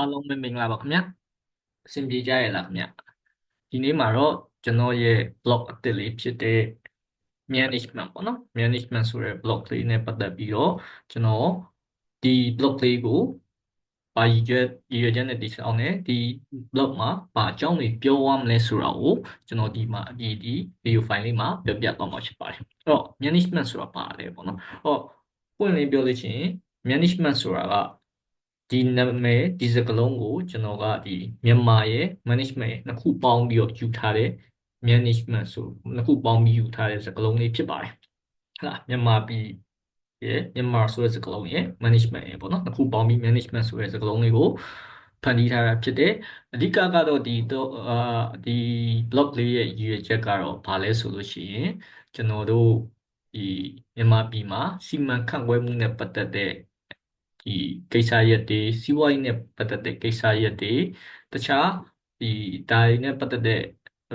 အားလုံးပဲမင်္ဂလာပါခင်ဗျအဆင်ပြေကြရဲ့လားခင်ဗျဒီနေ့မှာတော့ကျွန်တော်ရဲ့ blog အသစ်လေးဖြစ်တဲ့ management ပေါ့နော် management ဆိုတဲ့ blog လေးနဲ့ပတ်သက်ပြီးတော့ကျွန်တော်ဒီ blog လေးကိုပါရည်ရွယ်ရည်ရွယ်ချက်နဲ့တည်ဆောက်နေဒီ blog မှာပါအကြောင်းတွေပြောရမလဲဆိုတာကိုကျွန်တော်ဒီမှာဒီဒီ video file လေးမှာပြပြသွားမှာဖြစ်ပါတယ်အဲ့တော့ management ဆိုတာပါလဲပေါ့နော်အဲ့တော့ပွင့်လင်းပြောလို့ရှိရင် management ဆိုတာက ဒီနာမည်ဒီစကားလုံးကိုကျွန်တော်ကဒီမြန်မာရဲ့ management ရဲ့နှစ်ခုပေါင်းပြီးတော့ယူထားတဲ့ management ဆိုနှစ်ခုပေါင်းပြီးယူထားတဲ့စကားလုံးလေးဖြစ်ပါတယ်ဟုတ်လားမြန်မာပြည်ရဲ့မြန်မာဆိုတဲ့စကားလုံးရဲ့ management ရဲ့ပေါ့နော်နှစ်ခုပေါင်းပြီး management ဆိုတဲ့စကားလုံးလေးကိုဖန်တီးထားတာဖြစ်တယ်အဓိကကတော့ဒီတော့အာဒီ blog လေးရဲ့ရည်ရွယ်ချက်ကတော့ဘာလဲဆိုလို့ရှိရင်ကျွန်တော်တို့ဒီမြန်မာပြည်မှာစီမံခန့်ခွဲမှုနဲ့ပတ်သက်တဲ့ ဒီကိစ္စရပ်တွေစီးပွားရေးနဲ့ပတ်သက်တဲ့ကိစ္စရပ်တွေတခြားဒီဒါတွေနဲ့ပတ်သက်တဲ့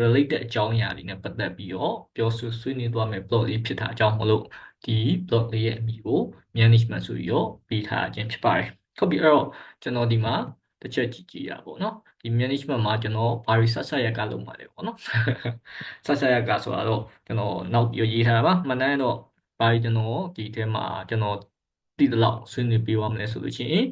related အကြောင်းအရာတွေနဲ့ပတ်သက်ပြီးတော့ပြောဆိုဆွေးနွေးသွားမယ် blog လေးဖြစ်တာအကြောင်းမလို့ဒီ blog လေးရဲ့အမည်ကို management ဆိုပြီးတော့ပေးထားခြင်းဖြစ်ပါတယ်ဟုတ်ပြီအဲ့တော့ကျွန်တော်ဒီမှာတစ်ချက်ကြည့်ကြည့်ရပါဘောเนาะဒီ management မှာကျွန်တော်ဘာတွေဆက်ဆက်ရကလုပ်မှာလဲပေါ့เนาะဆက်ဆက်ရကဆိုတော့ကျွန်တော်နောက်ပြီးရေးထားတာပါမှန်တယ်တော့ဘာတွေကျွန်တော်ဒီထဲမှာကျွန်တော် တည်တလောက်ဆွေးနွေးပေးပါမလဲဆိုလို့ရှိရင်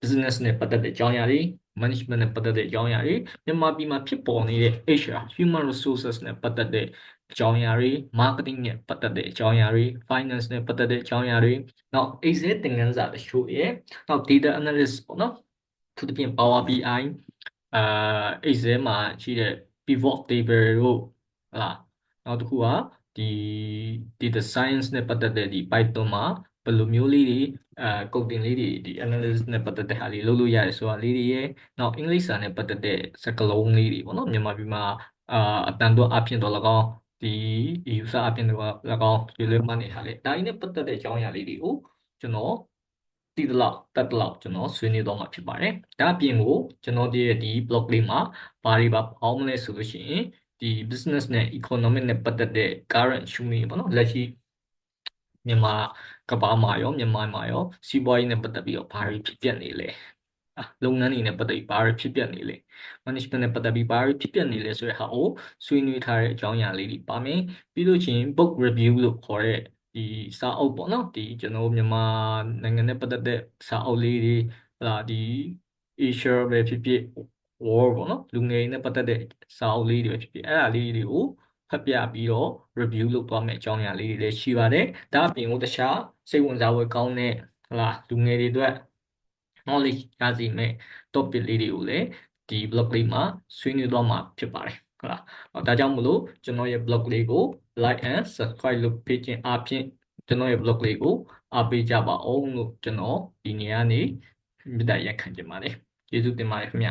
business နဲ့ပတ်သက်တဲ့အကြောင်းအရာတွေ management နဲ့ပတ်သက်တဲ့အကြောင်းအရာတွေမြန်မာပြည်မှာဖြစ်ပေါ်နေတဲ့ HR human resources နဲ့ပတ်သက်တဲ့အကြောင်းအရာတွေ marketing နဲ့ပတ်သက်တဲ့အကြောင်းအရာတွေ finance နဲ့ပတ်သက်တဲ့အကြောင်းအရာတွေနောက် Excel သင်ခန်းစာတချို့ရဲ့နောက် data analyst ပေါ့နော်သူတပြင် Power BI အာ Excel မှာရှိတဲ့ pivot table တို့ဟလာနောက်တစ်ခုကဒီ data science နဲ့ပတ်သက်တဲ့ဒီ Python မှာ ဘယ်လိုမျိုးလေးတွေအာ coding လေးတွေဒီ analysis နဲ့ပတ်သက်တဲ့ဟာလေးလုပ်လို့ရတယ်ဆိုတာလေးတွေရဲ့နောက် English စာနဲ့ပတ်သက်တဲ့စကားလုံးလေးတွေပေါ့နော်မြန်မာပြည်မှာအာအတန်တော့အဖြစ်တော့၎င်းဒီ user အဖြစ်တော့၎င်းဒီလိုမှနေဟာလေဒါအင်းနဲ့ပတ်သက်တဲ့အကြောင်းအရာလေးတွေကိုကျွန်တော်တည်တလောက်တက်တလောက်ကျွန်တော်ဆွေးနွေးတော့မှာဖြစ်ပါတယ်ဒါအပြင်ကိုကျွန်တော်ဒီရဲ့ဒီ blog လေးမှာဘာတွေပါပေါင်းမလဲဆိုလို့ရှိရင်ဒီ business နဲ့ economic နဲ့ပတ်သက်တဲ့ current issue တွေပေါ့နော်လက်ရှိ မြန်မာကဘာမှာရောမြန်မာမှာရောစီးပွားရေးနဲ့ပတ်သက်ပြီးတော့ဘာတွေဖြစ်ပျက်နေလဲလုပ်ငန်းတွေနဲ့ပတ်သက်ပြီးဘာတွေဖြစ်ပျက်နေလဲ management နဲ့ပတ်သက်ပြီးဘာတွေဖြစ်ပျက်နေလဲဆိုတဲ့ဟာကိုဆွေးနွေးထားတဲ့အကြောင်းအရာလေးတွေပါမယ်ပြီးလို့ချင်း book review လို့ခေါ်တဲ့ဒီစာအုပ်ပေါ့နော်ဒီကျွန်တော်မြန်မာနိုင်ငံနဲ့ပတ်သက်တဲ့စာအုပ်လေးတွေဟလာဒီ Asia ပဲဖြစ်ဖြစ် war ပေါ့နော်လူငယ်နဲ့ပတ်သက်တဲ့စာအုပ်လေးတွေပဲဖြစ်ဖြစ်အဲ့ဒါလေးတွေကို ဖတ်ပြပြီးတော့ review လုပ်သွားမယ့်အကြောင်းအရာလေးတွေလည်းရှိပါတယ်ဒါအပြင်ကိုတခြားစိတ်ဝင်စားဖွယ်ကောင်းတဲ့ဟလာလူငယ်တွေအတွက် knowledge ရစီမဲ့ topic လေးတွေကိုလည်းဒီ blog လေးမှာဆွေးနွေးသွားမှာဖြစ်ပါတယ်ဟုတ်လားဒါကြောင့်မလို့ကျွန်တော်ရဲ့ blog လေးကို like and subscribe လုပ်ပေးခြင်းအပြင်ကျွန်တော်ရဲ့ blog လေးကိုအားပေးကြပါအောင်လို့ကျွန်တော်ဒီနေ့ကနေမြတ်ရက်ခံချင်ပါတယ်ကျေးဇူးတင်ပါတယ်ခင်ဗျ